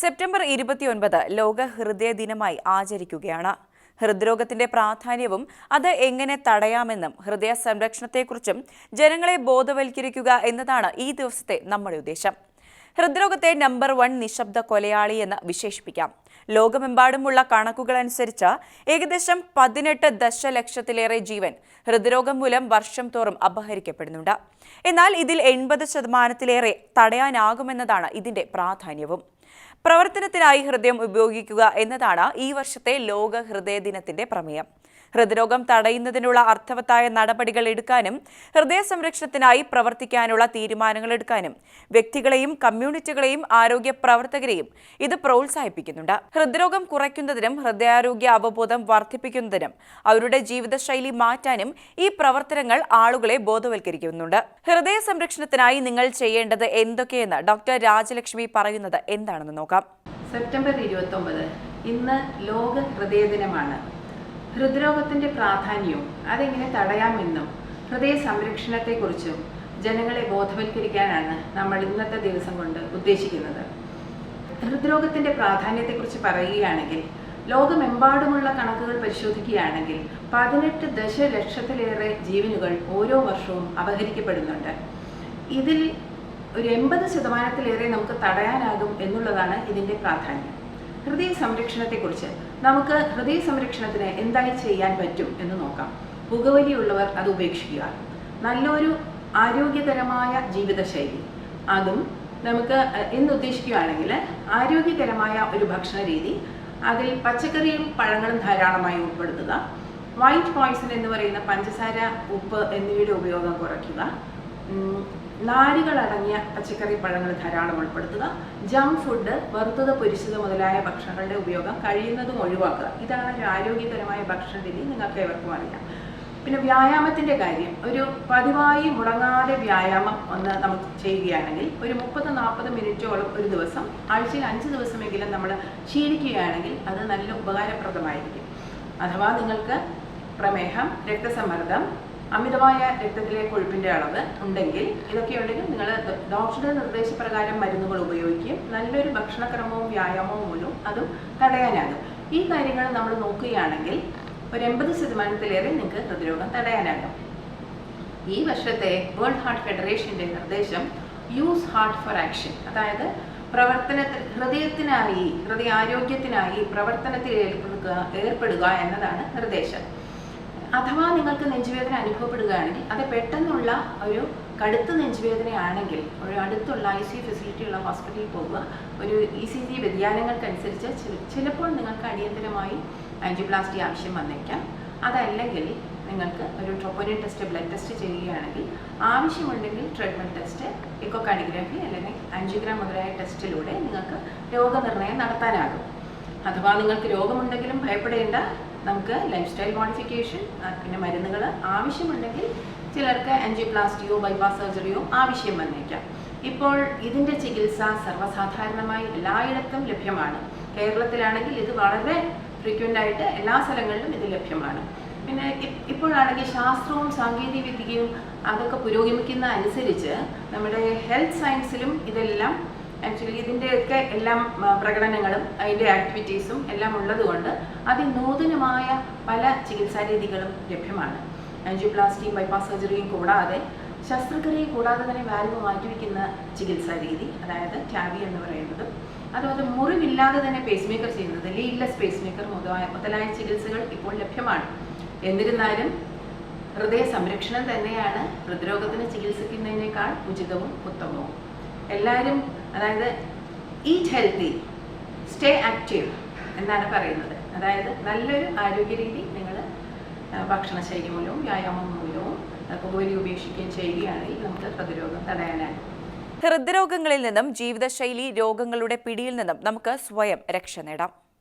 September ഇരുപത്തിയൊൻപത് ലോക ഹൃദയ ദിനമായി ആചരിക്കുകയാണ്. ഹൃദ്രോഗത്തിന്റെ പ്രാധാന്യവും അത് എങ്ങനെ തടയാമെന്നും ഹൃദയ സംരക്ഷണത്തെക്കുറിച്ചും ജനങ്ങളെ ബോധവൽക്കരിക്കുക എന്നതാണ് ഈ ദിവസത്തെ നമ്മുടെ ഉദ്ദേശം. ഹൃദ്രോഗത്തെ നമ്പർ വൺ നിശബ്ദ കൊലയാളി എന്ന് വിശേഷിപ്പിക്കാം. ലോകമെമ്പാടുമുള്ള കണക്കുകൾ അനുസരിച്ച് ഏകദേശം പതിനെട്ട് ദശലക്ഷത്തിലേറെ ജീവൻ ഹൃദ്രോഗം മൂലം വർഷം തോറും അപഹരിക്കപ്പെടുന്നുണ്ട്. എന്നാൽ ഇതിൽ എൺപത് ശതമാനത്തിലേറെ തടയാനാകുമെന്നതാണ് ഇതിന്റെ പ്രാധാന്യവും. പ്രവർത്തനത്തിനായി ഹൃദയം ഉപയോഗിക്കുക എന്നതാണ് ഈ വർഷത്തെ ലോക ഹൃദയ ദിനത്തിന്റെ പ്രമേയം. ഹൃദ്രോഗം തടയുന്നതിനുള്ള അർത്ഥവത്തായ നടപടികൾ എടുക്കാനും ഹൃദയ സംരക്ഷണത്തിനായി പ്രവർത്തിക്കാനുള്ള തീരുമാനങ്ങൾ എടുക്കാനും വ്യക്തികളെയും കമ്മ്യൂണിറ്റികളെയും ആരോഗ്യ പ്രവർത്തകരെയും ഇത് പ്രോത്സാഹിപ്പിക്കുന്നുണ്ട്. ഹൃദ്രോഗം കുറയ്ക്കുന്നതിനും ഹൃദയാരോഗ്യ അവബോധം വർദ്ധിപ്പിക്കുന്നതിനും അവരുടെ ജീവിതശൈലി മാറ്റാനും ഈ പ്രവർത്തനങ്ങൾ ആളുകളെ ബോധവൽക്കരിക്കുന്നുണ്ട്. ഹൃദയ സംരക്ഷണത്തിനായി നിങ്ങൾ ചെയ്യേണ്ടത് എന്തൊക്കെയെന്ന് ഡോക്ടർ രാജലക്ഷ്മി പറയുന്നത് എന്താണെന്ന് നോക്കാം. സെപ്റ്റംബർ ഇരുപത്തൊമ്പത്. ഇന്ന് ലോക ഹൃദയ ദിനമാണ് ഹൃദ്രോഗത്തിന്റെ പ്രാധാന്യവും അതെങ്ങനെ തടയാമെന്നും ഹൃദയ സംരക്ഷണത്തെക്കുറിച്ചും ജനങ്ങളെ ബോധവൽക്കരിക്കാനാണ് നമ്മൾ ഇന്നത്തെ ദിവസം കൊണ്ട് ഉദ്ദേശിക്കുന്നത്. ഹൃദ്രോഗത്തിന്റെ പ്രാധാന്യത്തെക്കുറിച്ച് പറയുകയാണെങ്കിൽ ലോകമെമ്പാടുമുള്ള കണക്കുകൾ പരിശോധിക്കുകയാണെങ്കിൽ പതിനെട്ട് ദശലക്ഷത്തിലേറെ ജീവനുകൾ ഓരോ വർഷവും അപഹരിക്കപ്പെടുന്നുണ്ട്. ഇതിൽ ഒരു എൺപത് ശതമാനത്തിലേറെ നമുക്ക് തടയാനാകും എന്നുള്ളതാണ് ഇതിന്റെ പ്രാധാന്യം. ഹൃദയ സംരക്ഷണത്തെക്കുറിച്ച് നമുക്ക് ഹൃദയ സംരക്ഷണത്തിന് എന്തായി ചെയ്യാൻ പറ്റും എന്ന് നോക്കാം. പുകവലിയുള്ളവർ അത് ഉപേക്ഷിക്കുക. നല്ലൊരു ആരോഗ്യകരമായ ജീവിതശൈലി. അതും നമുക്ക് എന്ന് ഉദ്ദേശിക്കുകയാണെങ്കിൽ ആരോഗ്യകരമായ ഒരു ഭക്ഷണ രീതി അതിൽ പച്ചക്കറിയും പഴങ്ങളും ധാരാളമായി ഉൾപ്പെടുത്തുക വൈറ്റ് പോയിസൺ എന്ന് പറയുന്ന പഞ്ചസാര ഉപ്പ് എന്നിവയുടെ ഉപയോഗം കുറയ്ക്കുക നാരുകളടങ്ങിയ പച്ചക്കറി പഴങ്ങൾ ധാരാളം ഉൾപ്പെടുത്തുക. ജങ്ക് ഫുഡ് വറുത്തത് പൊരിച്ചത് മുതലായ ഭക്ഷണങ്ങളുടെ ഉപയോഗം കഴിയുന്നതും ഒഴിവാക്കുക. ഇതാണ് ഒരു ആരോഗ്യകരമായ ഭക്ഷണ രീതി നിങ്ങൾക്ക് ഏവർക്കും അറിയാം. പിന്നെ വ്യായാമത്തിന്റെ കാര്യം. ഒരു പതിവായി മുടങ്ങാതെ വ്യായാമം ഒന്ന് നമുക്ക് ചെയ്യുകയാണെങ്കിൽ ഒരു മുപ്പത് നാൽപ്പത് മിനിറ്റോളം ഒരു ദിവസം ആഴ്ചയിൽ അഞ്ച് ദിവസമെങ്കിലും നമ്മൾ ശീലിക്കുകയാണെങ്കിൽ അത് നല്ല ഉപകാരപ്രദമായിരിക്കും. അഥവാ നിങ്ങൾക്ക് പ്രമേഹം രക്തസമ്മർദ്ദം അമിതമായ രക്തത്തിലെ കൊഴുപ്പിന്റെ അളവ് ഉണ്ടെങ്കിൽ ഇതൊക്കെ ഉണ്ടെങ്കിൽ നിങ്ങൾ ഡോക്ടറുടെ നിർദ്ദേശപ്രകാരം മരുന്നുകൾ ഉപയോഗിക്കുകയും നല്ലൊരു ഭക്ഷണക്രമവും വ്യായാമവും മൂലം അതും തടയാനാകും. ഈ കാര്യങ്ങൾ നമ്മൾ നോക്കുകയാണെങ്കിൽ ഒരു എൺപത് ശതമാനത്തിലേറെ നിങ്ങൾക്ക് ഹൃദ്രോഗം തടയാനാകും. ഈ വർഷത്തെ വേൾഡ് ഹാർട്ട് ഫെഡറേഷന്റെ നിർദ്ദേശം യൂസ് ഹാർട്ട് ഫോർ ആക്ഷൻ. അതായത് പ്രവർത്തനത്തിൽ ഹൃദയത്തിനായി ഹൃദയാരോഗ്യത്തിനായി പ്രവർത്തനത്തിൽ ഏർപ്പെടുക ഏർപ്പെടുക എന്നതാണ് നിർദ്ദേശം. അഥവാ നിങ്ങൾക്ക് നെഞ്ചുവേദന അനുഭവപ്പെടുകയാണെങ്കിൽ അത് പെട്ടെന്നുള്ള ഒരു കടുത്ത നെഞ്ചുവേദനയാണെങ്കിൽ ഒരു അടുത്തുള്ള ഐ സി ഫെസിലിറ്റി ഉള്ള ഹോസ്പിറ്റലിൽ പോകുക ഒരു ഇ സി ജി വ്യതിയാനങ്ങൾക്കനുസരിച്ച് ചിലപ്പോൾ നിങ്ങൾക്ക് അടിയന്തരമായി ആൻജിയോപ്ലാസ്റ്റി ആവശ്യം വന്നേക്കാം. അതല്ലെങ്കിൽ നിങ്ങൾക്ക് ഒരു ട്രോപ്പോനിൻ ടെസ്റ്റ് ബ്ലഡ് ടെസ്റ്റ് ചെയ്യുകയാണെങ്കിൽ ആവശ്യമുണ്ടെങ്കിൽ ട്രീറ്റ്മെന്റ് ടെസ്റ്റ് ഇക്കോകാർഡിയോഗ്രാഫി അല്ലെങ്കിൽ ആൻജിയോഗ്രാം മുതലായ ടെസ്റ്റിലൂടെ നിങ്ങൾക്ക് രോഗനിർണയം നടത്താനാകും. അഥവാ നിങ്ങൾക്ക് രോഗമുണ്ടെങ്കിലും ഭയപ്പെടേണ്ട നമുക്ക് ലൈഫ് സ്റ്റൈൽ മോഡിഫിക്കേഷൻ പിന്നെ മരുന്നുകൾ ആവശ്യമുണ്ടെങ്കിൽ ചിലർക്ക് ആൻജിയോപ്ലാസ്റ്റിയോ ബൈപ്പാസ് സർജറിയോ ആവശ്യം വന്നേക്കാം. ഇപ്പോൾ ഇതിന്റെ ചികിത്സ സർവസാധാരണമായി എല്ലായിടത്തും ലഭ്യമാണ്. കേരളത്തിലാണെങ്കിൽ ഇത് വളരെ ഫ്രീക്വന്റ് ആയിട്ട് എല്ലാ സ്ഥലങ്ങളിലും ഇത് ലഭ്യമാണ്. പിന്നെ ഇപ്പോഴാണെങ്കിൽ ശാസ്ത്രവും സാങ്കേതിക വിദ്യയും അതൊക്കെ പുരോഗമിക്കുന്ന അനുസരിച്ച് നമ്മുടെ ഹെൽത്ത് സയൻസിലും ഇതെല്ലാം ആക്ച്വലി ഇതിന്റെയൊക്കെ എല്ലാം പ്രകടനങ്ങളും അതിന്റെ ആക്ടിവിറ്റീസും എല്ലാം ഉള്ളതുകൊണ്ട് അതിനൂതനമായ പല ചികിത്സാരീതികളും ലഭ്യമാണ്. ആൻജിയോപ്ലാസ്റ്റിയും ബൈപ്പാസ് സർജറിയും കൂടാതെ ശസ്ത്രക്രിയ കൂടാതെ തന്നെ വാൽവ് മാറ്റിവെക്കുന്ന ചികിത്സാ രീതി അതായത് ടാബി എന്ന് പറയുന്നത്. അതുപോലെ മുറിവില്ലാതെ തന്നെ പേസ് മേക്കർ ചെയ്യുന്നത് ലീഡ്ലെസ് പേസ് മേക്കർ മുതലായ മുതലായ ചികിത്സകൾ ഇപ്പോൾ ലഭ്യമാണ്. എന്നിരുന്നാലും ഹൃദയ സംരക്ഷണം തന്നെയാണ് ഹൃദ്രോഗത്തിന് ചികിത്സിക്കുന്നതിനേക്കാൾ ഉചിതവും ഉത്തമവും. എല്ലാവരും അതായത് ഈറ്റ് ഹെൽത്തി സ്റ്റേ ആക്റ്റീവ് എന്നാണ് പറയുന്നത്. അതായത് നല്ലൊരു ആരോഗ്യരീതി നിങ്ങൾ ഭക്ഷണശൈലി മൂലവും വ്യായാമം മൂലവും പുകവലി ഉപേക്ഷിക്കുകയും ചെയ്യുകയാണെങ്കിൽ നമുക്ക് പ്രതിരോധം തടയാനാകും. ഹൃദ്രോഗങ്ങളിൽ നിന്നും ജീവിതശൈലി രോഗങ്ങളുടെ പിടിയിൽ നിന്നും നമുക്ക് സ്വയം രക്ഷ നേടാം.